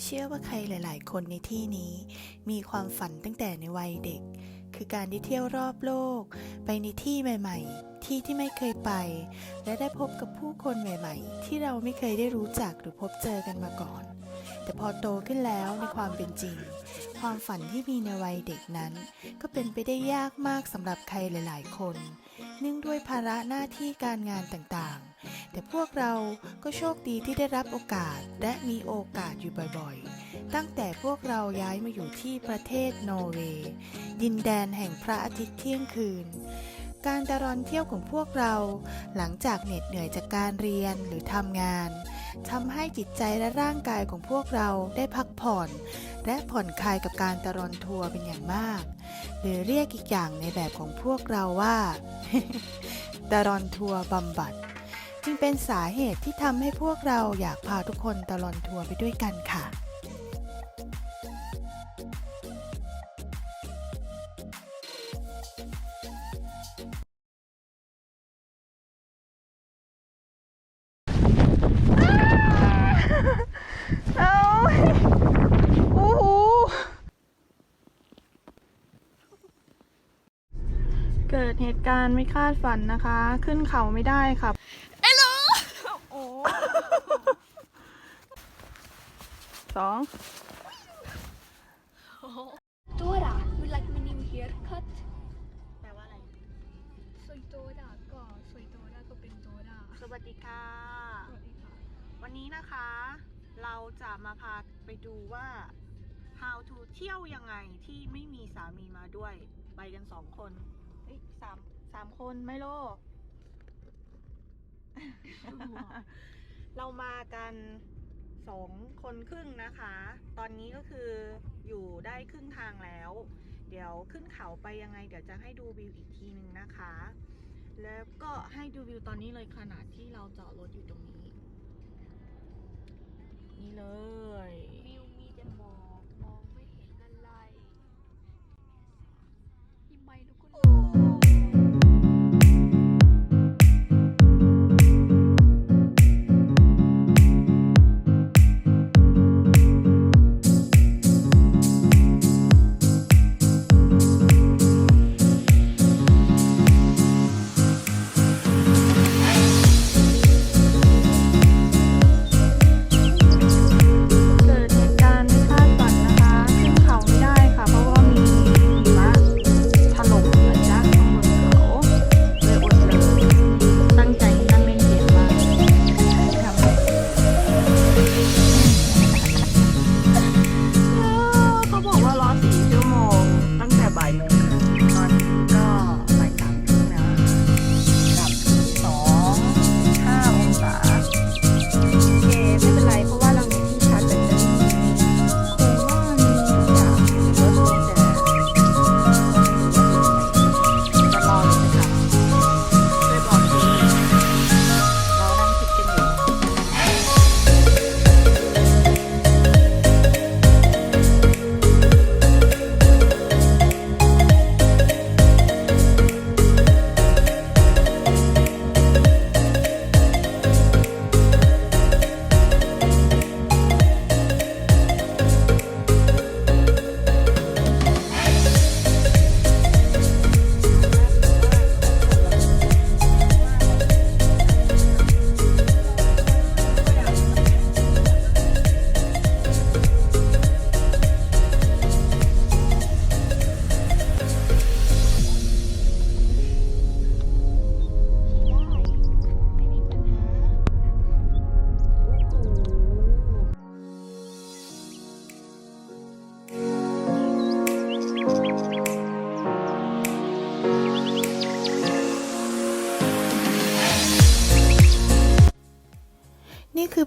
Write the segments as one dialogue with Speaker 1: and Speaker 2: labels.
Speaker 1: เชื่อว่าใครหลาย ๆ คนในที่นี้ มีความฝันตั้งแต่ในวัยเด็ก คือการได้เที่ยวรอบโลก ไปในที่ใหม่ ๆ ที่ที่ไม่เคยไป และได้พบกับผู้คนใหม่ ๆ ที่เราไม่เคยได้รู้จักหรือพบเจอกันมาก่อน แต่พอโตขึ้นแล้วในความเป็นจริง ความฝันที่มีในวัยเด็กนั้น ก็เป็นไปได้ยากมากสำหรับใครหลาย ๆ คน เนื่องด้วยภาระหน้าที่การงานต่าง ๆ แต่พวกเราก็โชคดีที่ได้รับโอกาสและมีโอกาสอยู่บ่อยๆ ตั้งแต่พวกเราย้ายมาอยู่ที่ประเทศนอร์เวย์ดินแดนแห่งพระอาทิตย์เที่ยงคืน การตะรอนเที่ยวของพวกเรา หลังจากเหน็ดเหนื่อยจากการเรียนหรือทำงานทำให้จิตใจและร่างกายของพวกเราได้พักผ่อน และผ่อนคลายกับการตะรอนทัวร์เป็นอย่างมาก หรือเรียกอีกอย่างในแบบของพวกเราว่าตะรอนทัวร์บำบัด จึงเป็นสาเหตุที่ทำให้พวกเราอยากพาทุกคนตลอนทัวร์ไปด้วยกันค่ะเหเกิดเหตุการณ์ไม่คาดฝันนะคะ ขึ้นเขาไม่ได้ค่ะไอ้ลูโอ้ สอง
Speaker 2: Dora, you like my new haircut?
Speaker 1: แปลว่าอะไร
Speaker 2: Soy Dora ก็ Soy Dora ก็เป็น Dora
Speaker 1: สวัสดีค่ะ
Speaker 2: สวัสดีค่ะ
Speaker 1: วันนี้นะคะ เราจะมาพาไปดูว่า how to เที่ยวยังไงที่ไม่มีสามีมาด้วย ไปกันสองคนเอ้ยสามสามคนไม่โล เรามากันสองคนครึ่งนะคะ ตอนนี้ก็คืออยู่ได้ครึ่งทางแล้ว เดี๋ยวขึ้นเขาไปยังไง เดี๋ยวจะให้ดูวิวอีกทีหนึ่งนะคะ แล้วก็ให้ดูวิวตอนนี้เลยขนาดที่เราจอดรถอยู่ตรงนี้ นี่เลย
Speaker 2: วิวมีแต่หมอกมองไม่เห็นอะไรหิมะทุกคน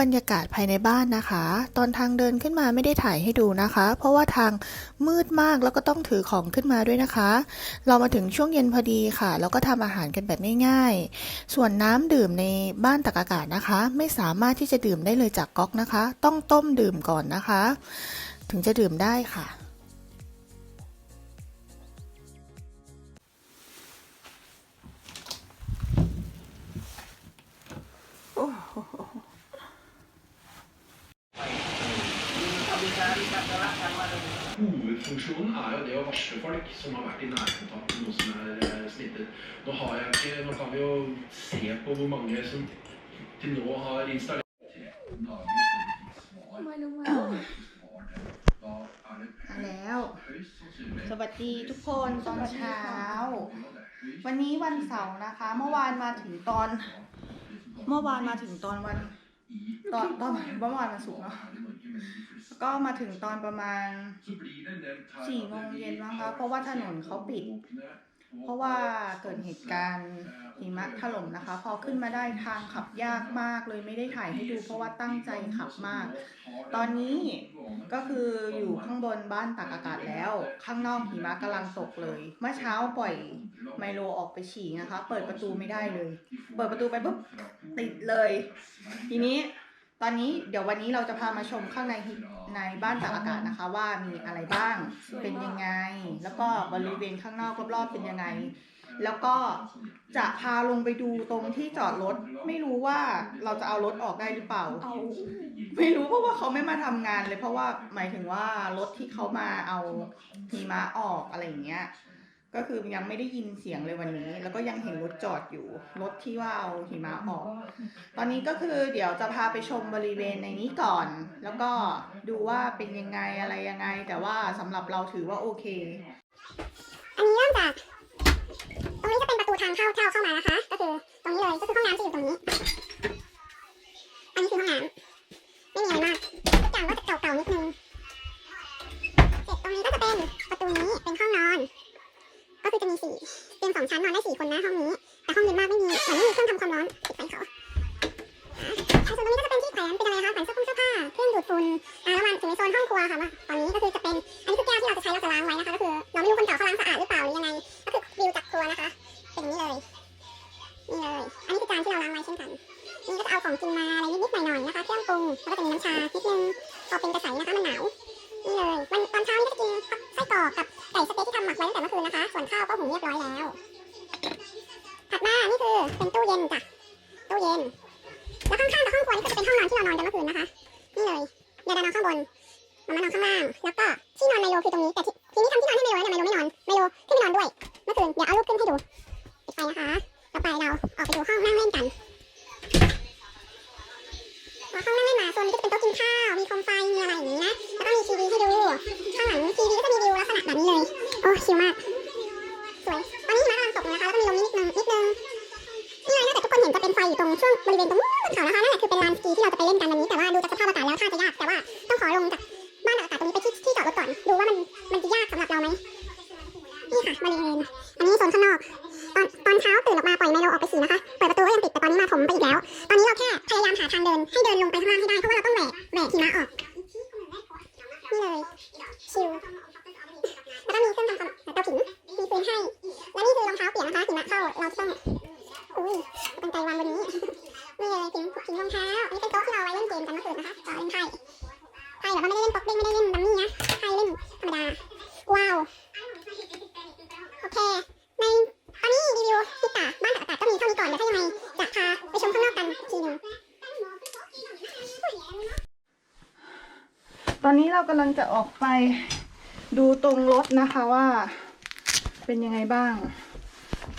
Speaker 1: บรรยากาศภายในบ้านนะคะ ตอนทางเดินขึ้นมาไม่ได้ถ่ายให้ดูนะคะ เพราะว่าทางมืดมากแล้วก็ต้องถือของขึ้นมาด้วยนะคะ เรามาถึงช่วงเย็นพอดีค่ะ แล้วก็ทำอาหารกันแบบง่ายๆ ส่วนน้ำดื่มในบ้านตักอากาศนะคะ ไม่สามารถที่จะดื่มได้เลยจากก๊อกนะคะ ต้องต้มดื่มก่อนนะคะ ถึงจะดื่มได้ค่ะ
Speaker 3: Hovedfunksjonen er jo det å varsle folk som har vært i nærkontakt med noen som er eh, smittet. Nå, har jeg ikke, nå kan vi jo se på hvor mange som til nå har installert 13 dager før de fikk svar.
Speaker 4: ไม่รู้ว่า
Speaker 3: Da er det
Speaker 2: มาแล้ว
Speaker 3: høyst sannsynlig
Speaker 2: สวัสดีทุกคนตอนเช้า วันนี้วันเสาร์นะคะ เมื่อวานมาถึงตอน เมื่อวานมาถึงตอนวัน ตอนตอนเมื่อวานวันศุกร์เนาะแล้ว ก็มาถึงตอนประมาณสี่โมงเย็นมั้งคะเพราะว่าถนนเขาปิด เพราะว่าเกิดเหตุการณ์หิมะถล่มนะคะ พอขึ้นมาได้ทางขับยากมากเลยไม่ได้ถ่ายให้ดู เพราะว่าตั้งใจขับมาก ตอนนี้ก็คืออยู่ข้างบนบ้านตากอากาศแล้ว ข้างนอกหิมะกำลังตกเลย เมื่อเช้าปล่อยไมโลออกไปฉี่นะคะ เปิดประตูไม่ได้เลย เปิดประตูไปปุ๊บติดเลย ทีนี้ ตอนนี้เดี๋ยววันนี้เราจะพามาชมข้างในในบ้านตากอากาศนะคะ ว่ามีอะไรบ้างเป็นยังไง แล้วก็บริเวณข้างนอกรอบๆเป็นยังไง แล้วก็จะพาลงไปดูตรงที่จอดรถไม่รู้ว่าเราจะเอารถออกได้หรือเปล่า
Speaker 4: เอา
Speaker 2: ไม่รู้เพราะว่าเขาไม่มาทำงานเลย เพราะว่าหมายถึงว่ารถที่เขามาเอาหิมะออกอะไรอย่างเงี้ย ก็คือยังไม่ได้ยินเสียงเลยวันนี้ แล้วก็ยังเห็นรถจอดอยู่ รถที่ว่าเอาหิมะออก ตอนนี้ก็คือเดี๋ยวจะพาไปชมบริเวณในนี้ก่อน แล้วก็ดูว่าเป็นยังไงอะไรยังไง แต่ว่าสำหรับเราถือว่าโอเค
Speaker 5: อันนี้เริ่มจากตรงนี้จะเป็นประตูทางเข้าเข้าเข้ามานะคะ ก็คือตรงนี้เลยก็คือห้องน้ำจะอยู่ตรงนี้ อันนี้คือห้องน้ำไม่มีอะไรมากทุกอย่างก็จะเก่าๆนิดนึงเสร็จตรงนี้ก็จะเป็นประตูนี้เป็นห้องนอน ก็คือจะมีสี่เตียงสองชั้นนอนได้สี่คนนะห้องนี้ แต่ห้องเย็นมากไม่มีเหมือนไม่มีเครื่องทำความร้อนปิดไฟเขาส่วนตรงนี้ก็จะเป็นที่แขวนเป็นอะไรคะแขวนเสื้อผ้าเครื่องดูดฝุ่นอ่าแล้วมันถึงในโซนห้องครัวค่ะมาตอนนี้ก็คือจะเป็นอันนี้คือแก้วที่เราจะใช้เราจะล้างไว้นะคะก็คือเราไม่รู้คนเก่าเขา นนี้ก็จะเป็นโต๊ะกินข้าว มีโคมไฟ มีอะไรอย่างนี้นะ แล้วก็มีทีวีให้ดู ข้างหลังทีวีก็จะมีวิวลักษณะแบบนี้เลย โอ้ชิลมาก สวย ตอนนี้หิมะกำลังตกนะคะ แล้วก็มีลมนิดนึงนิดนึง นี่เลยถ้าแต่ทุกคนเห็นจะเป็นไฟอยู่ตรงช่วงบริเวณตรงนู้นบนเขานะคะนั่นแหละคือเป็นลานสกีที่เราจะไปเล่นกันวันนี้ อุ้ยเป็นไกวางบนนี้นี่เลยผิงผิงรองเท้าอันนี้เป็นโต๊ะที่เราไว้เล่นเกมกันเมื่อคืนนะคะต่อเล่นไพ่ไพ่แต่ว่าไม่ได้เล่นป๊อกเด้งไม่ได้เล่นดัมมี่นะไพ่เล่นธรรมดา ว้าว โอเค ในตอนนี้รีวิวที่ตาบ้านตากอากาศก็มีเท่านี้ก่อนเดี๋ยวถ้ายังไงจะพาไปชมข้างนอกกันทีหนึง
Speaker 2: ตอนนี้เรากำลังจะออกไปดูตรงรถนะคะว่า เป็นยังไงบ้าง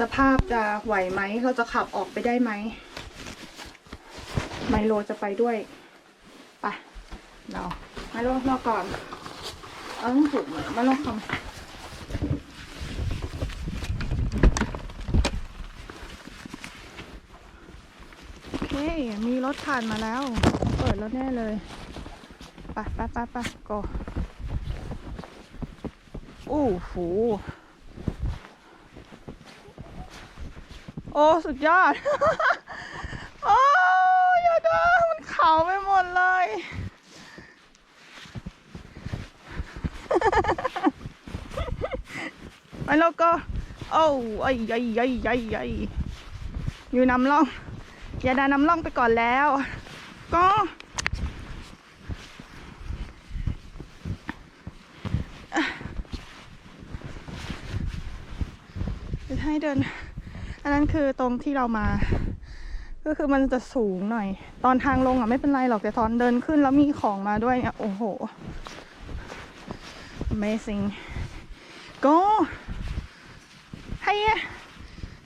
Speaker 2: สภาพจะไหวไหม เราจะขับออกไปได้ไหม ไมโลจะไปด้วยไปเราไมโลรอก่อน เอาต้องถูกเหมือนมาลองคำโอเคมีรถผ่านมาแล้ว เปิดแล้วแน่เลยไปไปไปไปก็โอ้โห อ้สุดยอด โอ้ยาดามันขาวไปหมดเลย ไปแล้วก็ โอ้ไอ้ใหญ่ใหญ่ใหญ่ใหญ่อยู่นำล่องยาดานำล่องไปก่อนแล้ว ก็จะให้เดิน อันนั้นคือตรงที่เรามา ก็คือมันจะสูงหน่อย ตอนทางลงอะไม่เป็นไรหรอกแต่ตอนเดินขึ้นแล้วมีของมาด้วยเนี่ยโอ้โห amazing go ให้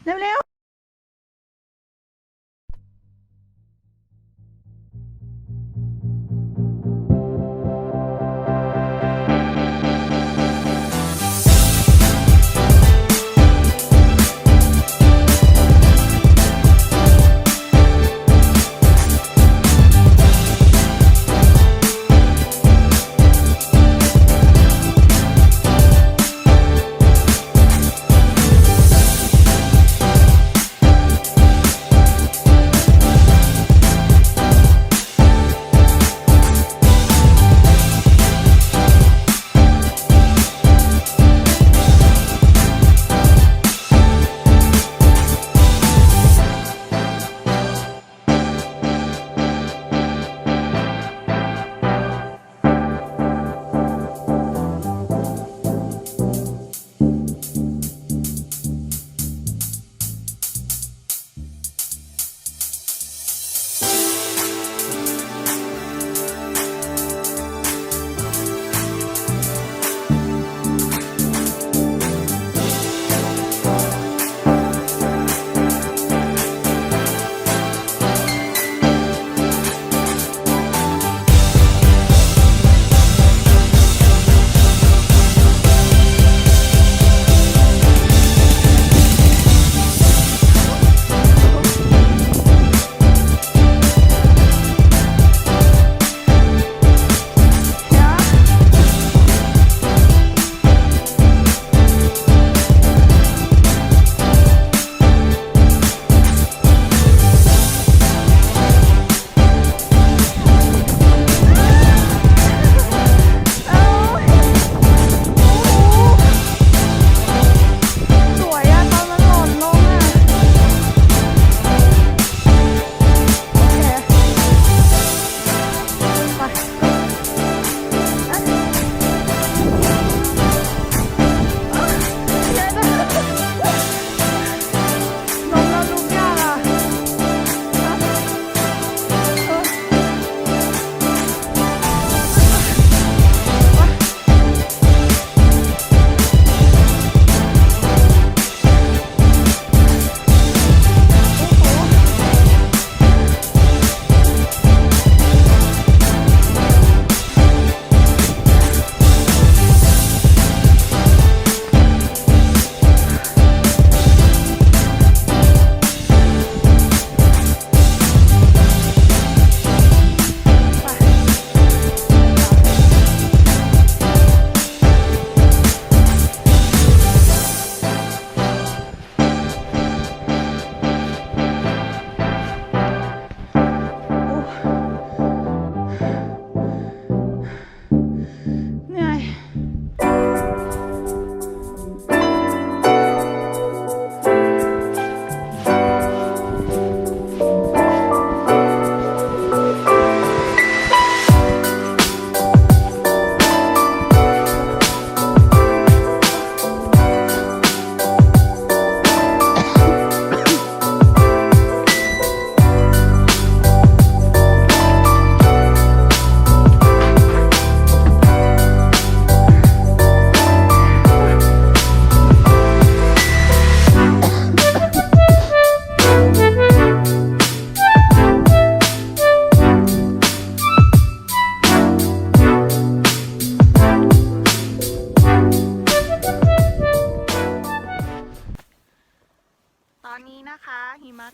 Speaker 2: เร็ว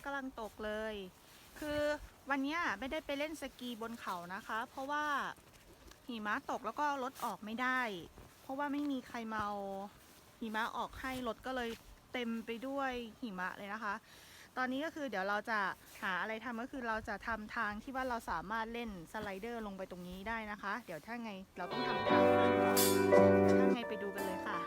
Speaker 2: กำลังตกเลย คือวันนี้ไม่ได้ไปเล่นสกีบนเขานะคะ เพราะว่าหิมะตกแล้วก็รถออกไม่ได้ เพราะว่าไม่มีใครเมาหิมะออกให้รถก็เลยเต็มไปด้วยหิมะเลยนะคะ ตอนนี้ก็คือเดี๋ยวเราจะหาอะไรทำก็คือเราจะทำทางที่ว่าเราสามารถเล่นสไลเดอร์ลงไปตรงนี้ได้นะคะ เดี๋ยวถ้าไงเราต้องทำทางถ้าไงไปดูกันเลยค่ะ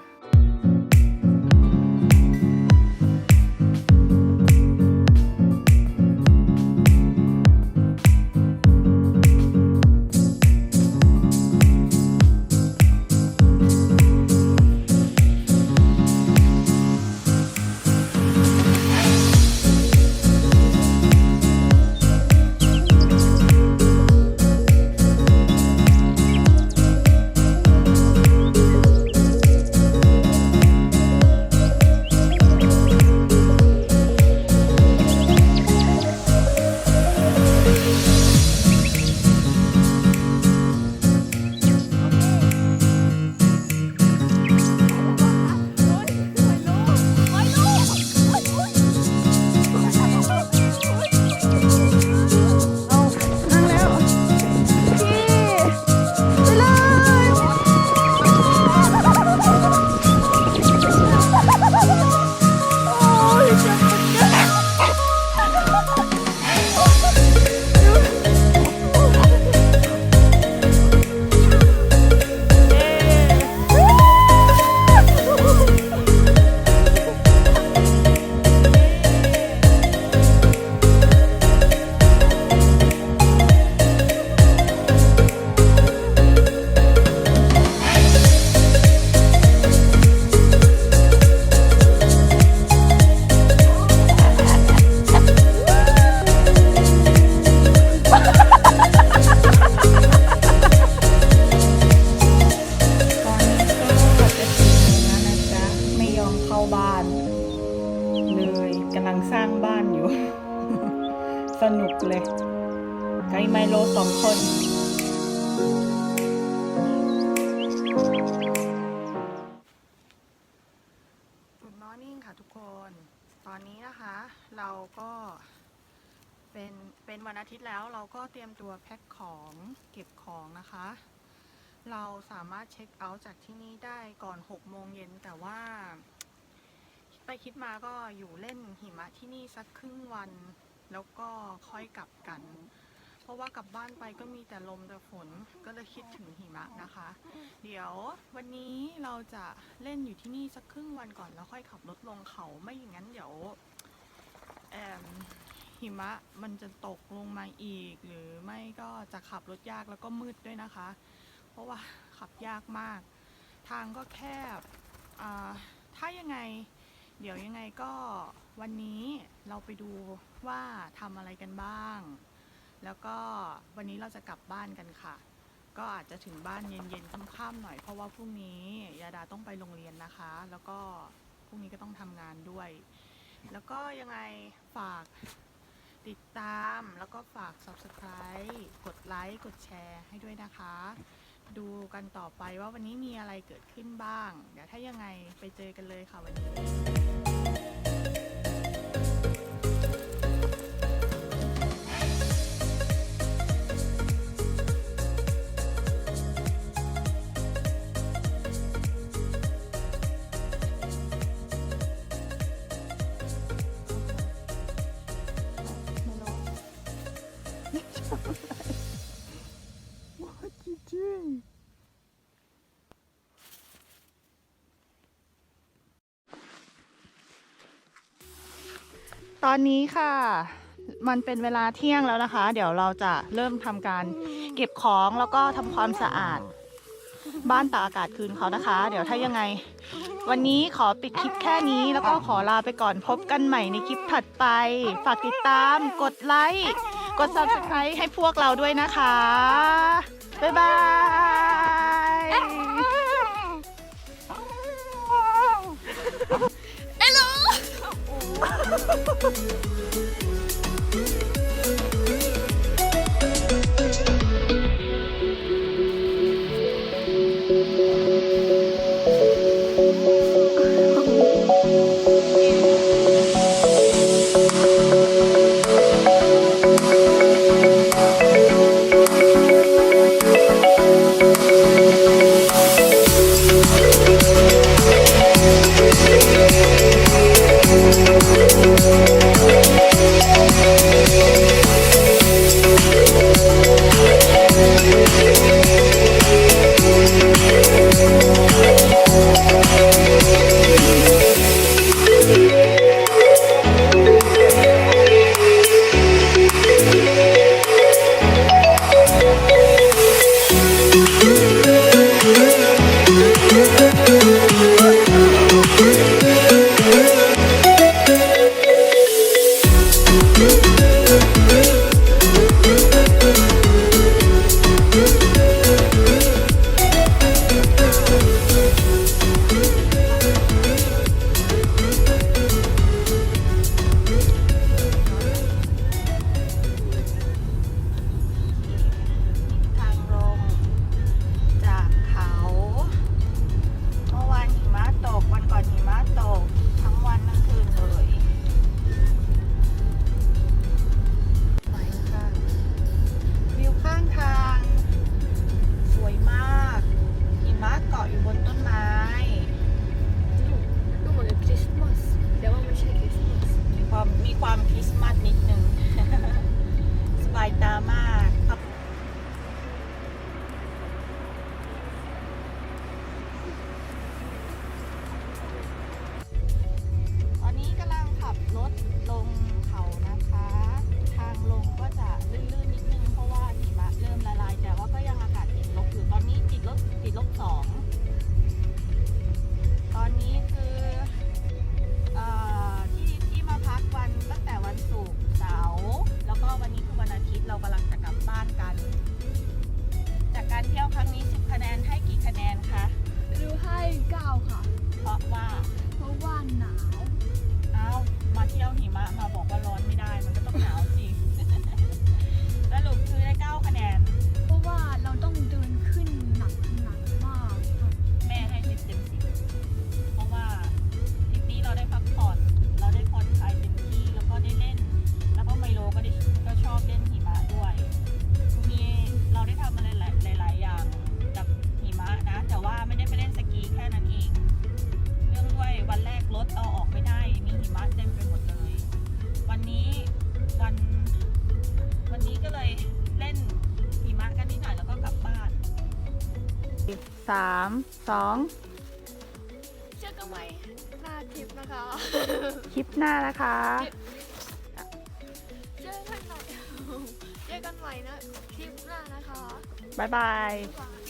Speaker 2: ก็เตรียมตัวแพ็คของเก็บของนะคะ เราสามารถเช็คเอาท์จากที่นี่ได้ก่อน6โมงเย็นแต่ว่า ไปคิดมาก็อยู่เล่นหิมะที่นี่สักครึ่งวัน แล้วก็ค่อยกลับกัน เพราะว่ากลับบ้านไปก็มีแต่ลมแต่ฝนก็เลยคิดถึงหิมะนะคะ เดี๋ยววันนี้เราจะเล่นอยู่ที่นี่สักครึ่งวันก่อนแล้วค่อยขับรถลงเขาไม่อย่างนั้นเดี๋ยวแอม หิมะมันจะตกลงมาอีก หรือไม่ก็จะขับรถยากแล้วก็มืดด้วยนะคะ เพราะว่าขับยากมาก ทางก็แคบถ้ายังไง เดี๋ยวยังไงก็วันนี้เราไปดูว่าทำอะไรกันบ้าง แล้วก็วันนี้เราจะกลับบ้านกันค่ะ ก็อาจจะถึงบ้านเย็นๆค่ำๆหน่อยเพราะว่าพรุ่งนี้ยาดาต้องไปโรงเรียนนะคะ แล้วก็พรุ่งนี้ก็ต้องทำงานด้วย แล้วก็ยังไงฝาก ติดตามแล้วก็ฝาก subscribe กดไลค์กดแชร์ให้ด้วยนะคะ ดูกันต่อไปว่าวันนี้มีอะไรเกิดขึ้นบ้าง เดี๋ยวถ้ายังไงไปเจอกันเลยค่ะวันนี้ ตอนนี้ค่ะ มันเป็นเวลาเที่ยงแล้วนะคะ เดี๋ยวเราจะเริ่มทำการเก็บของแล้วก็ทำความสะอาด บ้านตากอากาศคืนเขานะคะ เดี๋ยวถ้ายังไง วันนี้ขอปิดคลิปแค่นี้ แล้วก็ขอลาไปก่อนพบกันใหม่ในคลิปถัดไป ฝากติดตาม กดไลค์ กด subscribe ให้พวกเราด้วยนะคะ บ๊ายบาย Ha ha ha ha ha! สามสอง
Speaker 4: เจอกันใหม่หน้าคลิปนะคะ
Speaker 2: คลิปหน้านะคะ
Speaker 4: เจอกันใหม่เจอกันใหม่นะคลิปหน้านะคะ
Speaker 2: บ๊ายบาย
Speaker 4: บ๊ายบาย